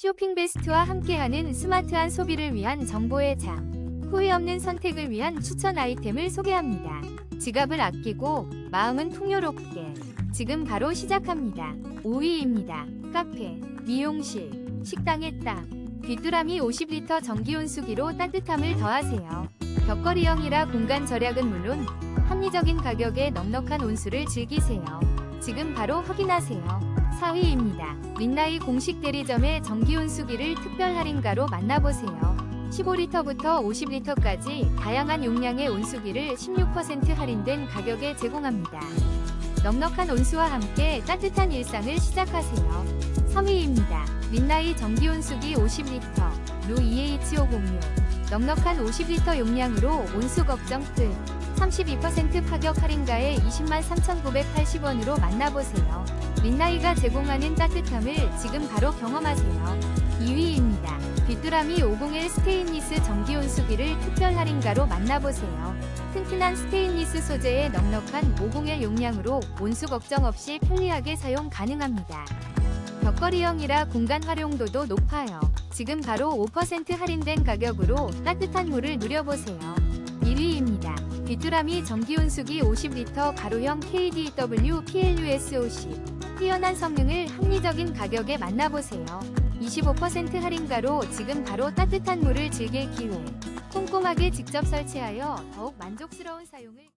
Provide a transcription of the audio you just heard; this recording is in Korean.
쇼핑 베스트와 함께하는 스마트한 소비를 위한 정보의 장. 후회 없는 선택을 위한 추천 아이템을 소개합니다. 지갑을 아끼고 마음은 풍요롭게. 지금 바로 시작합니다. 5위입니다. 카페, 미용실, 식당의 딱. 귀뚜라미 50리터 전기 온수기로 따뜻함을 더하세요. 벽걸이형이라 공간 절약은 물론 합리적인 가격에 넉넉한 온수를 즐기세요. 지금 바로 확인하세요. 4위입니다. 민나이 공식 대리점의 전기 온수기를 특별 할인가로 만나보세요. 15리터부터 50리터까지 다양한 용량의 온수기를 16% 할인된 가격에 제공합니다. 넉넉한 온수와 함께 따뜻한 일상을 시작하세요. 3위입니다. 민나이 전기 온수기 50리터 루 EH506 넉넉한 50리터 용량으로 온수 걱정 끝. 32% 파격 할인가에 20만 3,980원으로 만나보세요. 민나이가 제공하는 따뜻함을 지금 바로 경험하세요. 2위입니다. 귀뚜라미 501 스테인리스 전기 온수기를 특별 할인가로 만나보세요. 튼튼한 스테인리스 소재의 넉넉한 501 용량으로 온수 걱정 없이 편리하게 사용 가능합니다. 벽걸이형이라 공간 활용도도 높아요. 지금 바로 5% 할인된 가격으로 따뜻한 물을 누려보세요. 1위입니다. 귀뚜라미 전기온수기 50리터 가로형 KDW PLUS50 뛰어난 성능을 합리적인 가격에 만나보세요. 25% 할인가로 지금 바로 따뜻한 물을 즐길 기회. 꼼꼼하게 직접 설치하여 더욱 만족스러운 사용을